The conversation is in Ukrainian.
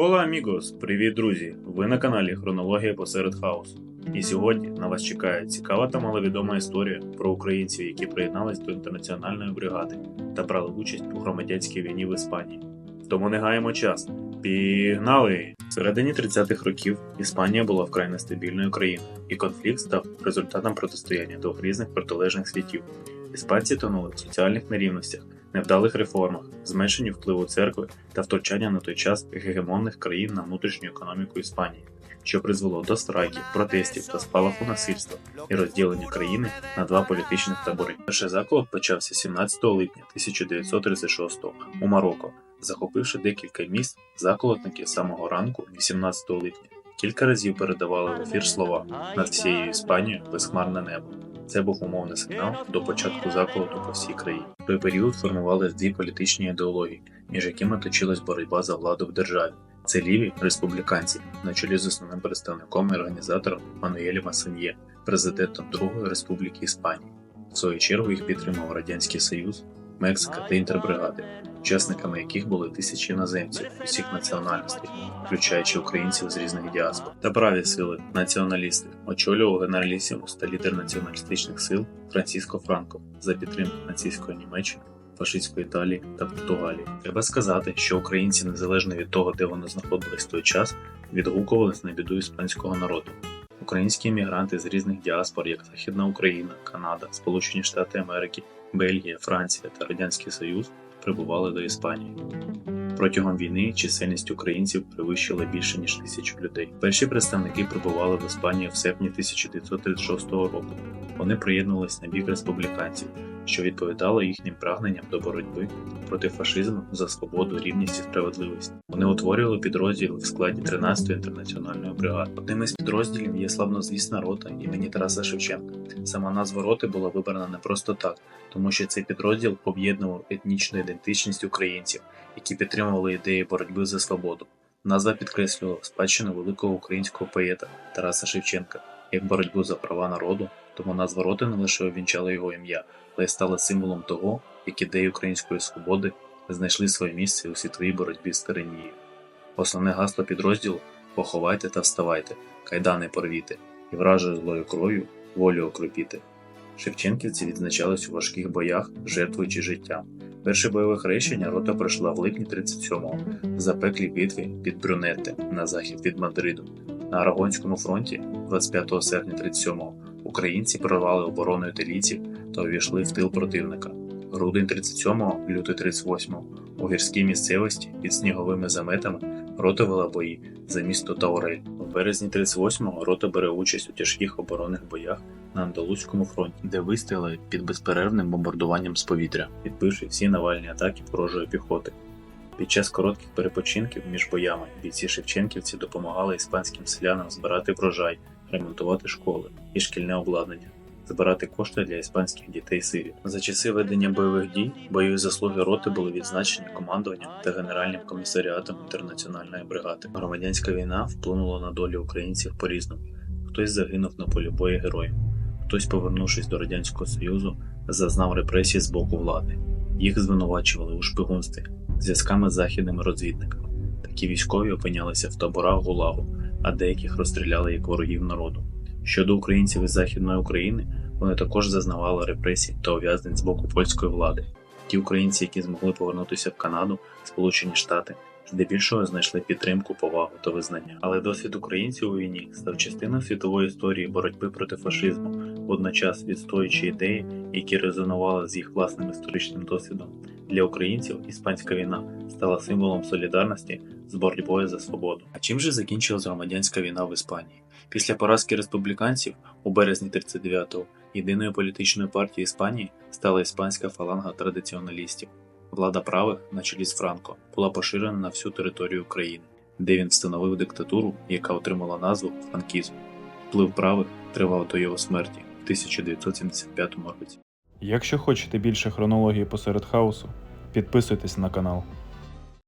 Hola amigos! Привіт, друзі! Ви на каналі Хронологія посеред хаосу. І сьогодні на вас чекає цікава та маловідома історія про українців, які приєднались до інтернаціональної бригади та брали участь у громадянській війні в Іспанії. Тому не гаємо час. Пігнали! В середині 30-х років Іспанія була вкрай нестабільною країною, і конфлікт став результатом протистояння двох різних протилежних світів. Іспанці тонули в соціальних нерівностях, невдалих реформах, зменшенні впливу церкви та втручання на той час гегемонних країн на внутрішню економіку Іспанії, що призвело до страйків, протестів та спалаху насильства і розділення країни на два політичних табори. Перший заколот почався 17 липня 1936 у Марокко, захопивши декілька міст, заколотники самого ранку, 18 липня, кілька разів передавали в ефір слова над всією Іспанією безхмарне небо. Це був умовний сигнал до початку заколоту по всій країні. В той період формувались дві політичні ідеології, між якими точилась боротьба за владу в державі. Це ліві республіканці, на чолі з основним представником і організатором Мануелем Масаньє, президентом Другої Республіки Іспанії. В свою чергу їх підтримав Радянський Союз, Мексика та інтербригади, учасниками яких були тисячі іноземців усіх національностей, включаючи українців з різних діаспор та праві сили націоналісти, очолював генералісімус та лідер націоналістичних сил Франциско Франко за підтримки нацистської Німеччини, фашистської Італії та Португалії. Треба сказати, що українці, незалежно від того, де вони знаходились в той час, відгукувались на біду іспанського народу. Українські іммігранти з різних діаспор, як Західна Україна, Канада, Сполучені Штати Америки, Бельгія, Франція та Радянський Союз прибували до Іспанії. Протягом війни чисельність українців перевищила більше ніж тисячу людей. Перші представники прибували в Іспанію в серпні 1936 року. Вони приєднувалися на бік республіканців, що відповідало їхнім прагненням до боротьби проти фашизму за свободу, рівність і справедливість. Вони утворювали підрозділи в складі 13-ї інтернаціональної бригади. Одним із підрозділів є славнозвісна рота імені Тараса Шевченка. Сама назва роти була вибрана не просто так, тому що цей підрозділ об'єднував етнічну ідентичність українців, які підтримували ідеї боротьби за свободу. Назва підкреслювала спадщину великого українського поета Тараса Шевченка як боротьбу за права народу, тому назва роти не лише увінчала його ім'я, але й стала символом того, як ідеї української свободи знайшли своє місце у світовій боротьбі з тиранією. Основне гасло підрозділу поховайте та вставайте, кайдани порвіте, і вражою злою кров'ю волю окропіти. Шевченківці відзначались у важких боях, жертвуючи життям. Перше бойове хрещення рота пройшла в липні 37-го в запеклій битві під Брюнетте на захід від Мадриду. На Арагонському фронті 25 серпня 37-го українці прорвали оборону італійців та увійшли в тил противника. Грудень 37-го, лютий 38-го у гірській місцевості під сніговими заметами рота вела бої за місто Таурель. В березні 38-го рота бере участь у тяжких оборонних боях на Андалузькому фронті, де вистояли під безперервним бомбардуванням з повітря, відбивши всі навальні атаки ворожої піхоти. Під час коротких перепочинків між боями бійці Шевченківці допомагали іспанським селянам збирати врожай, ремонтувати школи і шкільне обладнання, збирати кошти для іспанських дітей сиріт. За часи ведення бойових дій бойові заслуги роти були відзначені командуванням та генеральним комісаріатом інтернаціональної бригади. Громадянська війна вплинула на долю українців по-різному. Хтось загинув на полі бою героєм, хтось, повернувшись до радянського союзу, зазнав репресій з боку влади. Їх звинувачували у шпигунстві, зв'язками з західними розвідниками. Такі військові опинялися в таборах ГУЛАГу, а деяких розстріляли як ворогів народу. Щодо українців із Західної України, вони також зазнавали репресій та ув'язнень з боку польської влади. Ті українці, які змогли повернутися в Канаду, Сполучені Штати, здебільшого знайшли підтримку, повагу та визнання. Але досвід українців у війні став частиною світової історії боротьби проти фашизму, водночас відстоюючи ідеї, які резонували з їх власним історичним досвідом. Для українців іспанська війна стала символом солідарності з боротьбою за свободу. А чим же закінчилась громадянська війна в Іспанії? Після поразки республіканців у березні 39-го єдиною політичною партією Іспанії стала іспанська фаланга традиціоналістів. Влада правих, на чолі з Франко, була поширена на всю територію країни, де він встановив диктатуру, яка отримала назву франкізм. Вплив правих тривав до його смерті в 1975 році. Якщо хочете більше хронології посеред хаосу, підписуйтесь на канал.